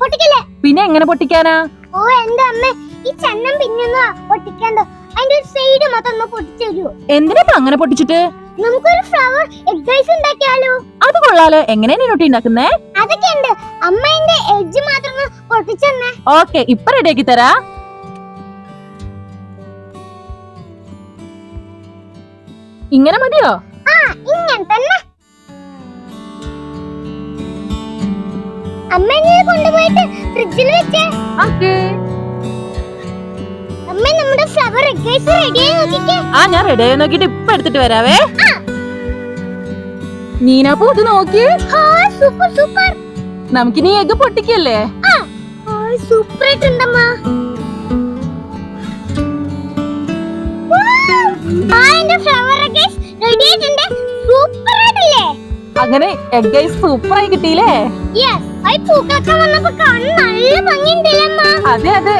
പൊട്ടിക്കല്ലേ? പിന്നെ എങ്ങനെ പൊട്ടിക്കാനാ? ഓ എന്റെ അമ്മ ഈ ചെന്നം പിന്നൊന്ന് പൊട്ടിക്കണ്ടോ. അതിന്റെ ഒരു സൈഡ് മാത്രം ഒന്ന് പൊട്ടിച്ചു തരുമോ എന്തിനാ അങ്ങനെ പൊട്ടിച്ചിട്ട്? നമുക്കൊരു ഫ്ലവർ എഗ്ഗൈസ് ഉണ്ടാക്കിയാലോ? അത് കൊള്ളാലോ. എങ്ങനെയാണ് നീനോട്ടി ഉണ്ടാക്കുന്നേ? അതൊക്കെ ഉണ്ട്. അമ്മേന്റെ എഡ്ജ് മാത്രം പൊട്ടിച്ചെന്നേ ഓക്കെ ഇപ്പൊ റെഡിയാക്കി തരാ. ഇങ്ങനെ മതിയോ? ആ ഇങ്ങനെ തന്നെ. അമ്മ നീ കൊണ്ടുപോയിട്ട് ഫ്രിഡ്ജിൽ വെച്ചേ. ഓക്കേ അമ്മ നമ്മുടെ ഫ്ലവർ എഗ്ഗൈസ് റെഡിയായി നോക്കിക്കേ. ആ ഞാൻ റെഡി ആയി നോക്കിട്ട് ഇപ്പൊ എടുത്തിട്ട് വരാവേ. നീനാപ്പൂ ഇത് നോക്കി. സൂപ്പർ സൂപ്പർ നമുക്കിനി എഗ് പൊട്ടിക്കല്ലേ? സൂപ്പർ ആയിട്ടുണ്ടമ്മ. ഫ്ലവർ എഗ്ഗൈസ് റെഡി ആയിട്ടുണ്ട്. അങ്ങനെ എഗ് ഐസ് സൂപ്പറായി കിട്ടിയില്ലേ? അതെ അതെ.